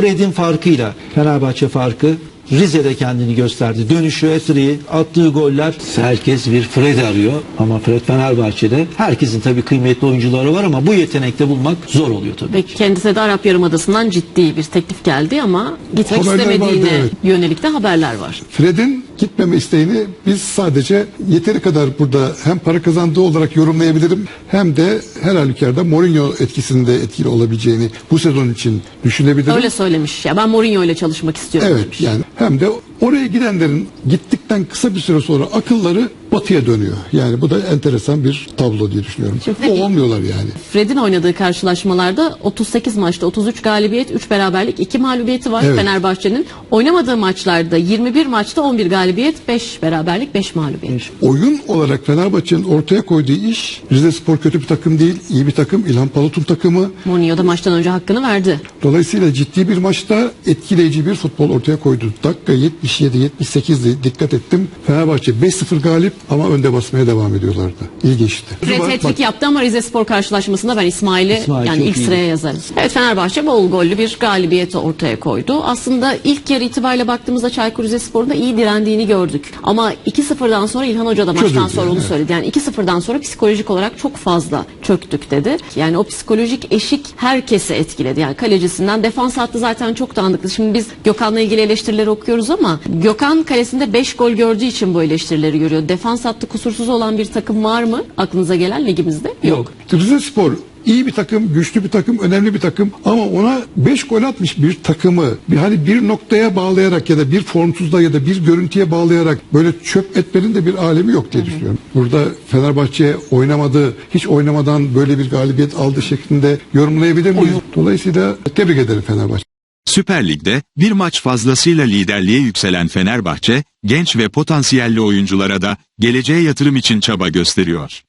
Fred'in farkıyla. Fenerbahçe farkı Rize'de kendini gösterdi. Dönüşü, Efri'yi, attığı goller. Herkes bir Fred arıyor ama Fred Fenerbahçe'de herkesin tabii kıymetli oyuncuları var ama bu yetenekte bulmak zor oluyor tabii. Ve kendisine de Arap Yarımadası'ndan ciddi bir teklif geldi ama gitmek Haberler istemediğine vardı, evet. yönelik de haberler var. Fred'in gitmeme isteğini biz sadece yeteri kadar burada hem para kazandığı olarak yorumlayabilirim hem de her halükarda Mourinho etkisinde etkili olabileceğini bu sezon için düşünebilirim. Öyle söylemiş. Ya ben Mourinho ile çalışmak istiyorum Evet demiş. yani hem de oraya gidenlerin gittikten kısa bir süre sonra akılları batıya dönüyor. Yani bu da enteresan bir tablo diye düşünüyorum. Bu olmuyorlar yani. Fred'in oynadığı karşılaşmalarda 38 maçta 33 galibiyet, 3 beraberlik, 2 mağlubiyeti var Evet. Fenerbahçe'nin. Oynamadığı maçlarda 21 maçta 11 galibiyet, 5 beraberlik, 5 mağlubiyet. Oyun olarak Fenerbahçe'nin ortaya koyduğu iş Rize Spor kötü bir takım değil, iyi bir takım. İlhan Palut'un takımı. Mourinho da maçtan önce hakkını verdi. Dolayısıyla ciddi bir maçta etkileyici bir futbol ortaya koydu. Dakika 77-78'di dikkat ettim. Fenerbahçe 5-0 galip ama önde basmaya devam ediyorlardı. İlginçti. Fred Bak- yaptı ama Rize Spor karşılaşmasında ben İsmail'i İsmail yani ilk iyi. sıraya yazarım. Evet Fenerbahçe bol gollü bir galibiyeti ortaya koydu. Aslında ilk yarı itibariyle baktığımızda Çaykur Rizespor'un da iyi direndiğini gördük. Ama 2-0'dan sonra İlhan Hoca da maçtan Çözüldü sonra yani, onu evet. söyledi. Yani 2-0'dan sonra psikolojik olarak çok fazla çöktük dedi. Yani o psikolojik eşik herkesi etkiledi. Yani kalecisinden defans hattı zaten çok dağınıktı. Şimdi biz Gökhan'la ilgili eleştirileri okuyoruz ama Gökhan kalesinde 5 gol gördüğü için bu eleştirileri görüyor. Defans hattı kusursuz olan bir takım var mı aklınıza gelen ligimizde? Yok. Rize Spor iyi bir takım, güçlü bir takım, önemli bir takım ama ona 5 gol atmış bir takımı bir hani bir noktaya bağlayarak ya da bir formsuzluğa ya da bir görüntüye bağlayarak böyle çöp etmenin de bir alemi yok diye düşünüyorum. Burada Fenerbahçe oynamadı, hiç oynamadan böyle bir galibiyet aldı şeklinde yorumlayabilir miyiz? Dolayısıyla tebrik ederim Fenerbahçe. Süper Lig'de bir maç fazlasıyla liderliğe yükselen Fenerbahçe, genç ve potansiyelli oyunculara da geleceğe yatırım için çaba gösteriyor.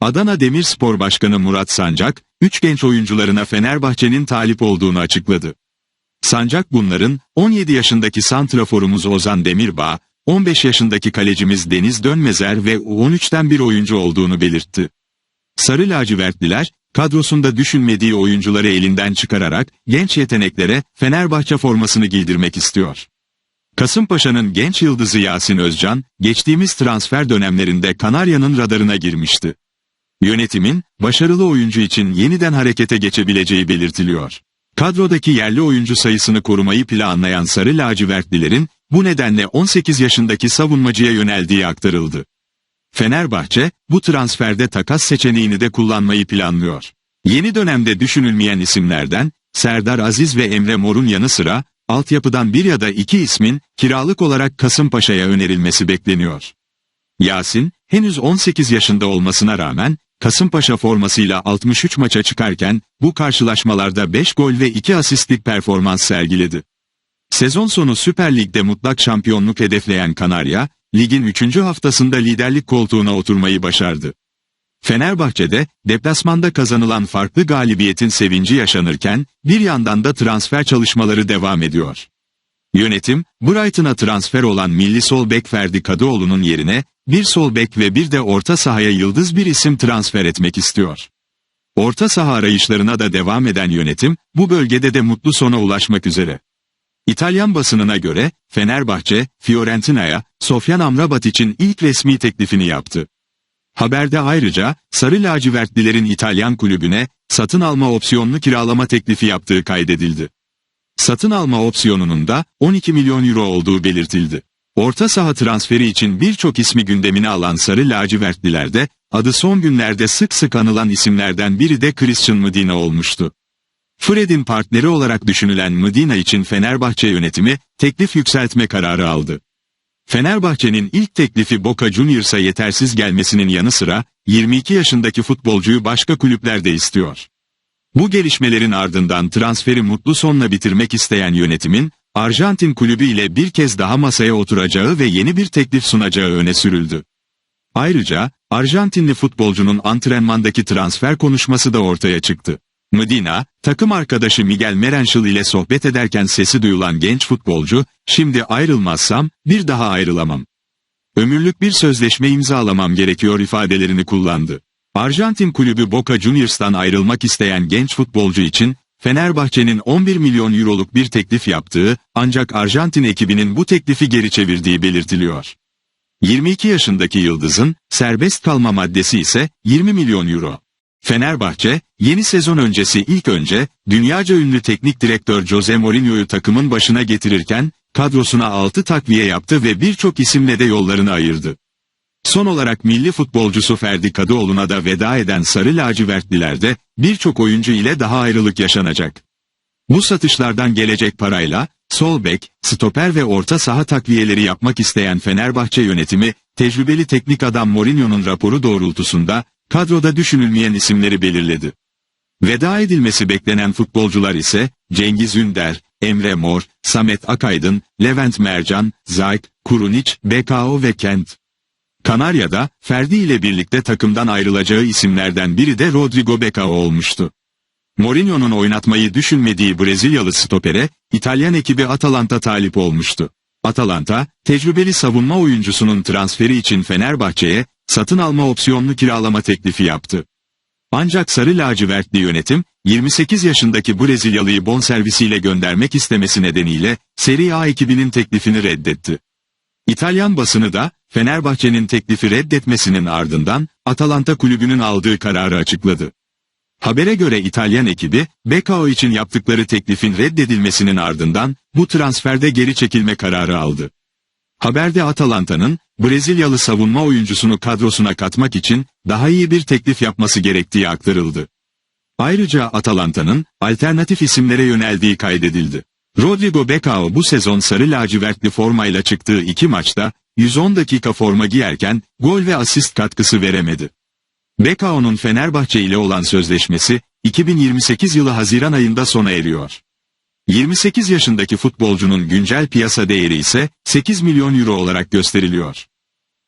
Adana Demirspor Başkanı Murat Sancak, 3 genç oyuncularına Fenerbahçe'nin talip olduğunu açıkladı. Sancak bunların 17 yaşındaki santraforumuz Ozan Demirbağ, 15 yaşındaki kalecimiz Deniz Dönmezer ve U13'ten bir oyuncu olduğunu belirtti. Sarı lacivertliler, kadrosunda düşünmediği oyuncuları elinden çıkararak genç yeteneklere Fenerbahçe formasını giydirmek istiyor. Kasımpaşa'nın genç yıldızı Yasin Özcan, geçtiğimiz transfer dönemlerinde Kanarya'nın radarına girmişti. Yönetimin, başarılı oyuncu için yeniden harekete geçebileceği belirtiliyor. Kadrodaki yerli oyuncu sayısını korumayı planlayan Sarı lacivertlilerin, bu nedenle 18 yaşındaki savunmacıya yöneldiği aktarıldı. Fenerbahçe, bu transferde takas seçeneğini de kullanmayı planlıyor. Yeni dönemde düşünülmeyen isimlerden, Serdar Aziz ve Emre Mor'un yanı sıra, altyapıdan bir ya da iki ismin kiralık olarak Kasımpaşa'ya önerilmesi bekleniyor. Yasin, henüz 18 yaşında olmasına rağmen, Kasımpaşa formasıyla 63 maça çıkarken, bu karşılaşmalarda 5 gol ve 2 asistlik performans sergiledi. Sezon sonu Süper Lig'de mutlak şampiyonluk hedefleyen Kanarya, ligin 3. haftasında liderlik koltuğuna oturmayı başardı. Fenerbahçe'de deplasmanda kazanılan farklı galibiyetin sevinci yaşanırken bir yandan da transfer çalışmaları devam ediyor. Yönetim, Brighton'a transfer olan milli sol bek Ferdi Kadıoğlu'nun yerine bir sol bek ve bir de orta sahaya yıldız bir isim transfer etmek istiyor. Orta saha arayışlarına da devam eden yönetim, bu bölgede de mutlu sona ulaşmak üzere. İtalyan basınına göre, Fenerbahçe, Fiorentina'ya, Sofyan Amrabat için ilk resmi teklifini yaptı. Haberde ayrıca, Sarı lacivertlilerin İtalyan kulübüne, satın alma opsiyonlu kiralama teklifi yaptığı kaydedildi. Satın alma opsiyonunun da 12 milyon euro olduğu belirtildi. Orta saha transferi için birçok ismi gündemine alan Sarı lacivertlilerde, adı son günlerde sık sık anılan isimlerden biri de Christian Medina olmuştu. Fred'in partneri olarak düşünülen Medina için Fenerbahçe yönetimi teklif yükseltme kararı aldı. Fenerbahçe'nin ilk teklifi Boca Juniors'a yetersiz gelmesinin yanı sıra 22 yaşındaki futbolcuyu başka kulüplerde istiyor. Bu gelişmelerin ardından transferi mutlu sonla bitirmek isteyen yönetimin Arjantin kulübü ile bir kez daha masaya oturacağı ve yeni bir teklif sunacağı öne sürüldü. Ayrıca Arjantinli futbolcunun antrenmandaki transfer konuşması da ortaya çıktı. Medina, takım arkadaşı Miguel Merenşil ile sohbet ederken sesi duyulan genç futbolcu, şimdi ayrılmazsam bir daha ayrılamam. Ömürlük bir sözleşme imzalamam gerekiyor ifadelerini kullandı. Arjantin kulübü Boca Juniors'tan ayrılmak isteyen genç futbolcu için Fenerbahçe'nin 11 milyon euroluk bir teklif yaptığı ancak Arjantin ekibinin bu teklifi geri çevirdiği belirtiliyor. 22 yaşındaki Yıldız'ın serbest kalma maddesi ise 20 milyon euro. Fenerbahçe, yeni sezon öncesi ilk önce dünyaca ünlü teknik direktör Jose Mourinho'yu takımın başına getirirken kadrosuna 6 takviye yaptı ve birçok isimle de yollarını ayırdı. Son olarak milli futbolcusu Ferdi Kadıoğlu'na da veda eden Sarı Lacivertlilerde birçok oyuncu ile daha ayrılık yaşanacak. Bu satışlardan gelecek parayla sol bek, stoper ve orta saha takviyeleri yapmak isteyen Fenerbahçe yönetimi tecrübeli teknik adam Mourinho'nun raporu doğrultusunda kadroda düşünülmeyen isimleri belirledi. Veda edilmesi beklenen futbolcular ise Cengiz Ünder, Emre Mor, Samet Akaydın, Levent Mercan, Zayk, Kurunic, BKO ve Kent. Kanarya'da Ferdi ile birlikte takımdan ayrılacağı isimlerden biri de Rodrigo Becao olmuştu. Mourinho'nun oynatmayı düşünmediği Brezilyalı stopere İtalyan ekibi Atalanta talip olmuştu. Atalanta, tecrübeli savunma oyuncusunun transferi için Fenerbahçe'ye satın alma opsiyonlu kiralama teklifi yaptı. Ancak Sarı Lacivertli yönetim, 28 yaşındaki Brezilyalıyı bonservisiyle göndermek istemesi nedeniyle Serie A ekibinin teklifini reddetti. İtalyan basını da Fenerbahçe'nin teklifi reddetmesinin ardından Atalanta kulübünün aldığı kararı açıkladı. Habere göre İtalyan ekibi, Becao için yaptıkları teklifin reddedilmesinin ardından bu transferde geri çekilme kararı aldı. Haberde Atalanta'nın Brezilyalı savunma oyuncusunu kadrosuna katmak için daha iyi bir teklif yapması gerektiği aktarıldı. Ayrıca Atalanta'nın alternatif isimlere yöneldiği kaydedildi. Rodrigo Becao bu sezon sarı lacivertli formayla çıktığı iki maçta 110 dakika forma giyerken gol ve asist katkısı veremedi. Becao'nun Fenerbahçe ile olan sözleşmesi 2028 yılı Haziran ayında sona eriyor. 28 yaşındaki futbolcunun güncel piyasa değeri ise 8 milyon euro olarak gösteriliyor.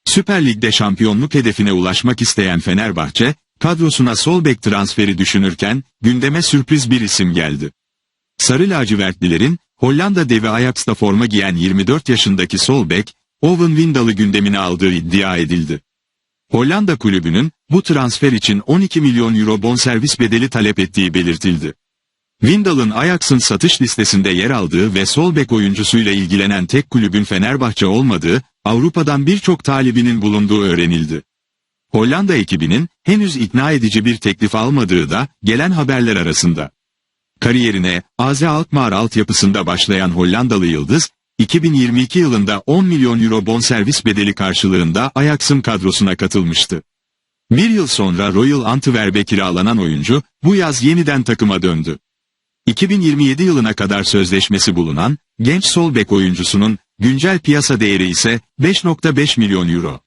Süper Lig'de şampiyonluk hedefine ulaşmak isteyen Fenerbahçe, kadrosuna sol bek transferi düşünürken gündeme sürpriz bir isim geldi. Sarı lacivertlilerin Hollanda devi Ajax'ta forma giyen 24 yaşındaki sol bek, Owen Windal'ı gündemine aldığı iddia edildi. Hollanda kulübünün bu transfer için 12 milyon euro bonservis bedeli talep ettiği belirtildi. Windal'ın Ajax'ın satış listesinde yer aldığı ve sol bek oyuncusuyla ilgilenen tek kulübün Fenerbahçe olmadığı, Avrupa'dan birçok talibinin bulunduğu öğrenildi. Hollanda ekibinin henüz ikna edici bir teklif almadığı da gelen haberler arasında. Kariyerine AZ Alkmaar altyapısında başlayan Hollandalı Yıldız, 2022 yılında 10 milyon euro bonservis bedeli karşılığında Ajax'ın kadrosuna katılmıştı. Bir yıl sonra Royal Antwerp'e kiralanan oyuncu bu yaz yeniden takıma döndü. 2027 yılına kadar sözleşmesi bulunan genç sol bek oyuncusunun güncel piyasa değeri ise 5.5 milyon euro.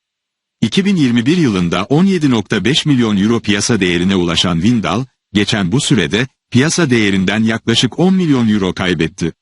2021 yılında 17.5 milyon euro piyasa değerine ulaşan Windal, geçen bu sürede piyasa değerinden yaklaşık 10 milyon euro kaybetti.